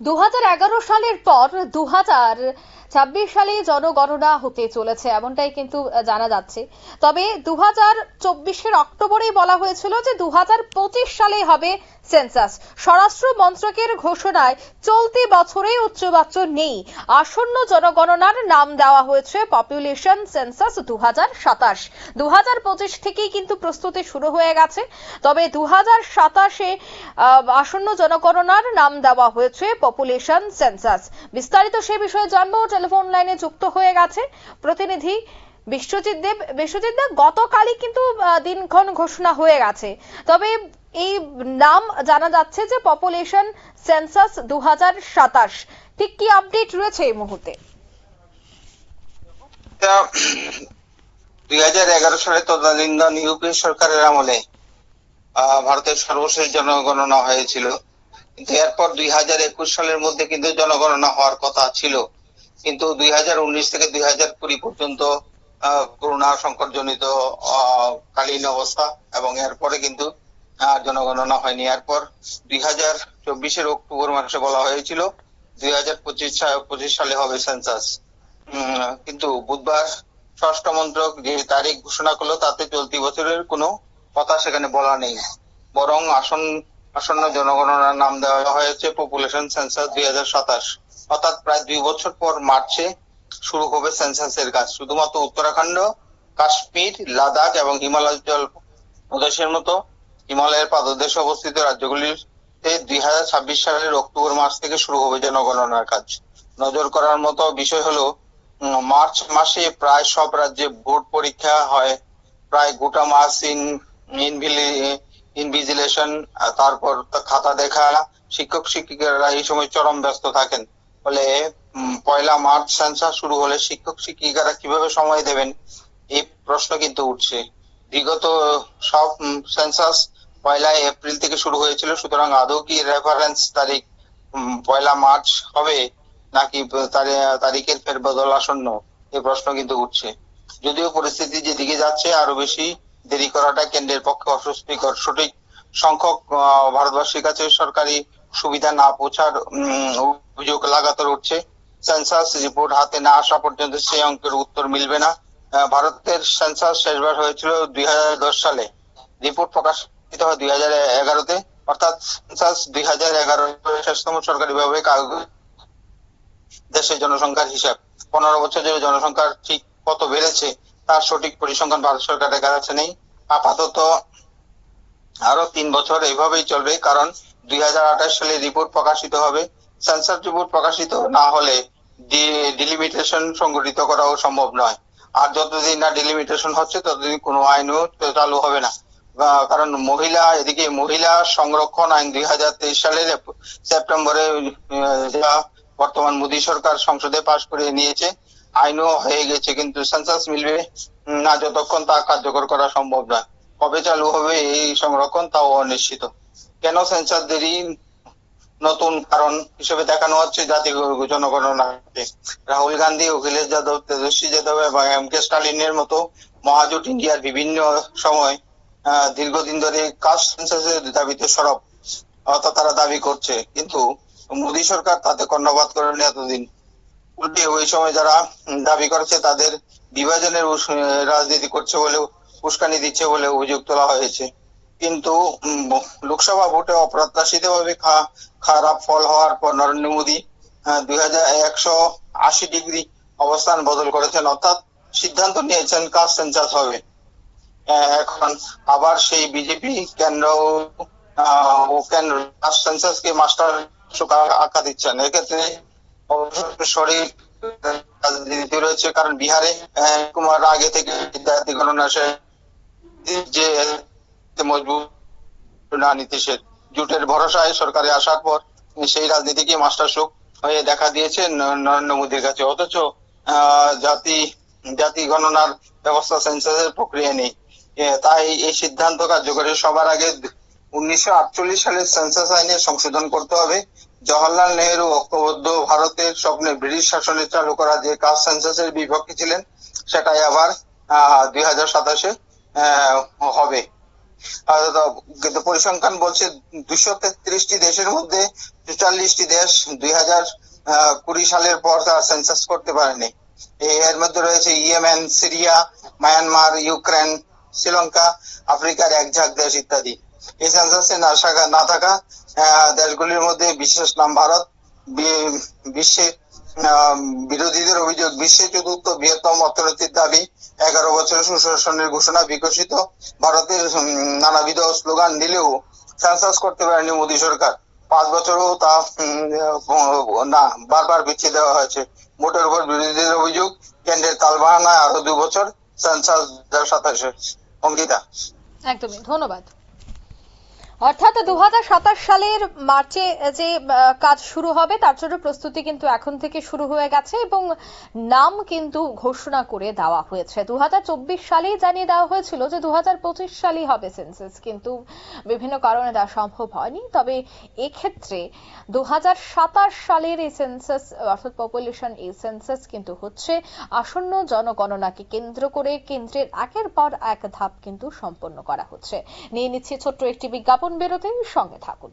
দু হাজার এগারো সালের পর দু ছাব্বিশ সালে জনগণনা হতে চলেছে, এমনটাই কিন্তু জানা যাচ্ছে। তবে দু হাজার চব্বিশের অক্টোবরেই বলা হয়েছিল যে দু সালে হবে সেন্সাস। স্বরাষ্ট্র মন্ত্রকের ঘোষণায় চলতি বছরে উচ্চবাচ্য নেই। আসন্ন জনগণনার নাম দেওয়া হয়েছে পপুলেশন সেন্সাস দু হাজার সাতাশ। দু হাজার পঁচিশ থেকেই কিন্তু প্রস্তুতি শুরু হয়ে গেছে। তবে দু হাজার সাতাশে আসন্ন জনগণনার নাম দেওয়া হয়েছে পপুলেশন সেন্সাস। বিস্তারিত সে বিষয়ে জানব। টেলিফোন লাইনে যুক্ত হয়ে গেছে প্রতিনিধি বিশ্বজিৎ দেব বিশ্বজিৎ দেব গতকালই কিন্তু দিনক্ষণ ঘোষণা হয়ে গেছে। তবে এই নাম জানা যাচ্ছে যে পপুলেশন সেন্সাস দু ঠিক কি আপডেট রয়েছে এই মুহূর্তে? দুই হাজার এগারো সালে তদানীন্তন ইউপি সরকারের আমলে ভারতের সর্বশেষ জনগণনা হয়েছিল। কিন্তু এরপর দুই হাজার একুশ সালের মধ্যে কিন্তু জনগণনা হওয়ার কথা ছিল। কিন্তু দুই হাজার উনিশ থেকে দুই হাজার কুড়ি পর্যন্ত করোনা সংকটজনিত কালীন অবস্থা এবং এরপরে কিন্তু জনগণনা হয়নি। এরপর দুই হাজার চব্বিশের অক্টোবর মাসে বলা হয়েছিল, দুই হাজার পঁচিশ পঁচিশ সালে হবে সেন্সাস। কিন্তু বুধবার ষষ্ঠ মন্ত্রক যে তারিখ ঘোষণা করল, তাতে চলতি বছরের কোনো কথা সেখানে বলা নেই। বরং আসন, আসন্ন জনগণনার নাম দেওয়া হয়েছে পপুলেশন সেন্সাস দুই হাজার সাতাশ। অর্থাৎ প্রায় দুই বছর পর মার্চে শুরু হবে সেন্সাসের কাজ। শুধুমাত্র উত্তরাখণ্ড, কাশ্মীর, লাদাখ এবং হিমালয় প্রদেশের মতো হিমালয়ের পাদদেশে অবস্থিত রাজ্যগুলিতে দুই হাজার ছাব্বিশ সালের অক্টোবর মাস থেকে শুরু হবে জনগণনার কাজ। নজর করার মতো বিষয় হলো মার্চ মাসে প্রায় সব রাজ্যে বোর্ড পরীক্ষা হয়। প্রায় গোটা মাস ইন ইনভিজিলেশন, তারপর খাতা দেখা, শিক্ষক, শিক্ষিকারা এই সময় চরম ব্যস্ত থাকেন। ফলে পয়লা মার্চ সেন্সাস শুরু হলে শিক্ষক শিক্ষিকারা কীভাবে সময় দেবেন, এই প্রশ্ন কিন্তু উঠছে। বিগত সব সেন্সাস পয়লা এপ্রিল থেকে শুরু হয়েছিল, সুতরাং আদৌ কি রেফারেন্স তারিখ পয়লা মার্চ হবে, নাকি তারি- তারিখের ফেরবদল আসন্ন এই প্রশ্ন কিন্তু উঠছে। যদিও পরিস্থিতি যেদিকে যাচ্ছে আরও বেশি দেরি করাটা কেন্দ্রের পক্ষে অস্বস্তিকর। সঠিক সংখ্যক ভারতবাসীর কাছে সরকারি সুবিধা না পৌঁছার অভিযোগ লাগাতার উঠছে। সেন্সাস রিপোর্ট হাতে না আসা পর্যন্ত সেই অঙ্কের উত্তর মিলবে না। ভারতের সেন্সাস শেষবার হয়েছিল দুই সালে। রিপোর্ট প্রকাশিত হয় দুই হাজার এগারোতে। অর্থাৎ সেন্সাস দুই হাজার এগারো শেষতম সরকারিভাবে দেশের জনসংখ্যার হিসাব। পনেরো বছর ধরে জনসংখ্যার ঠিক কত বেড়েছে তার সঠিক পরিসংখ্যান ভারত সরকারের কাছে নেই। আপাতত আরও তিন বছর এইভাবেই চলবে, কারণ দুই হাজার আঠাশ সালে রিপোর্ট প্রকাশিত হবে। সেন্সার রিপোর্ট প্রকাশিত না হলে ডিলিমিটেশন সংগঠিত করাও সম্ভব নয়। আর যতদিন না ডিলিমিটেশন হচ্ছে, ততদিন কোনো আইনও চালু হবে না। কারণ মহিলা, এদিকে মহিলা সংরক্ষণ আইন দুই হাজার তেইশ সালের সেপ্টেম্বরে যা বর্তমান মোদী সরকার সংসদে পাশ করে নিয়েছে, আইনও হয়ে গেছে, কিন্তু সেন্সাস মিলবে না যতক্ষণ তা কার্যকর করা সম্ভব নয়। কবে চালু হবে এই সংরক্ষণ তাও অনিশ্চিত। কেন সেন্সার দেরি? নতুন কারণ হিসেবে দেখানো হচ্ছে জাতীয় জনগণনাকে রাহুল গান্ধী, অখিলেশ যাদব, তেজস্বী যাদব এবং এম কে স্টালিনের মতো মহাজোট ইন্ডিয়ার বিভিন্ন সময় দীর্ঘদিন ধরে কাস্ট সেন্সাসের দাবিতে সরব অর্থাৎ তারা দাবি করছে। কিন্তু মোদী সরকার তাতে কর্ণপাত করেনি এতদিন। উল্টে ওই সময় যারা দাবি করেছে তাদের বিভাজনের রাজনীতি করছে বলে উস্কানি দিচ্ছে বলে অভিযোগ তোলা হয়েছে। কিন্তু লোকসভা ভোটে অপ্রত্যাশিত ভাবে খারাপ ফল হওয়ার পর নরেন্দ্র মোদী দুই হাজার একশো আশি ডিগ্রি অবস্থান বদল করেছেন, অর্থাৎ সিদ্ধান্ত নিয়েছেন কাস্ট সেন্সাস হবে। এখন আবার সেই বিজেপি কেন্দ্র কেন্দ্র কাস্ট সেন্সাস কে মাস্টার আঁকা দিচ্ছেন। এক্ষেত্রে রাজনীতি রয়েছে, কারণ বিহারে কুমার আগে থেকে গণনা যে মজবুত না নীতিশের জোটের ভরসায় সরকারে আসার পর সেই রাজনীতিকে মাস্টার শোক হয়ে দেখা দিয়েছে নরেন্দ্র মোদীর কাছে। অথচ জাতি জাতি গণনার ব্যবস্থা সেন্সাসের প্রক্রিয়া নেই। তাই এই সিদ্ধান্ত কার্যকরী সবার আগে উনিশশো আটচল্লিশ সালের সেন্সাস আইনে সংশোধন করতে হবে। জওহরলাল নেহরু ঐক্যবদ্ধ ভারতের স্বপ্নে ব্রিটিশ শাসনে চালু করা যে কাস্ট সেন্সাসের বিপক্ষে ছিলেন, সেটাই আবার, আহ, দুই হাজার সাতাশে হবে। কিন্তু পরিসংখ্যান বলছে দুশো তেত্রিশটি দেশের মধ্যে চুয়াল্লিশটি দেশ দুই হাজার কুড়ি সালের পর তার সেন্সাস করতে পারেনি। এর মধ্যে রয়েছে Yemen, Syria, Myanmar, Ukraine, Sri Lanka, আফ্রিকার এক ঝাঁক দেশ ইত্যাদি। এই সেন্সাসে না থাকা না থাকা দেশগুলির মধ্যে বিশেষ নাম ভারত বিশ্বে বিরোধীদের অভিযোগ বিশ্বের চতুর্থ বৃহত্তম অর্থনীতির দাবি, এগারো বছরের সুশাসনের ঘোষণা বিকশিত, ভারতের নানাবিধ স্লোগান দিলেও সেন্সাস করতে পারেনি মোদী সরকার। পাঁচ বছরও তা না, বারবার পিছিয়ে দেওয়া হয়েছে। মোটের উপর বিরোধীদের অভিযোগ, কেন্দ্রের তালবাহানায় আরও দু বছর সেন্সাস সাতাশে। অঙ্কিতা। একদমই, ধন্যবাদ। অর্থাৎ দু হাজার সাতাশ সালের মার্চে যে কাজ শুরু হবে, তার জন্য প্রস্তুতি কিন্তু এখন থেকে শুরু হয়ে গেছে এবং নাম কিন্তু ঘোষণা করে দেওয়া হয়েছে। দু সালেই জানিয়ে দেওয়া হয়েছিল যে দু সালেই হবে সেন্সাস, কিন্তু বিভিন্ন কারণে তা সম্ভব হয়নি। তবে এক্ষেত্রে দু হাজার সাতাশ সালের এই সেন্সাস, অর্থাৎ পপুলেশন এই সেন্সাস কিন্তু হচ্ছে আসন্ন জনগণনাকে কেন্দ্র করে কেন্দ্রের একের পর এক ধাপ কিন্তু সম্পন্ন করা হচ্ছে। নিয়ে নিচ্ছে ছোট্ট একটি বিজ্ঞাপন বেরোতে সঙ্গে থাকুন।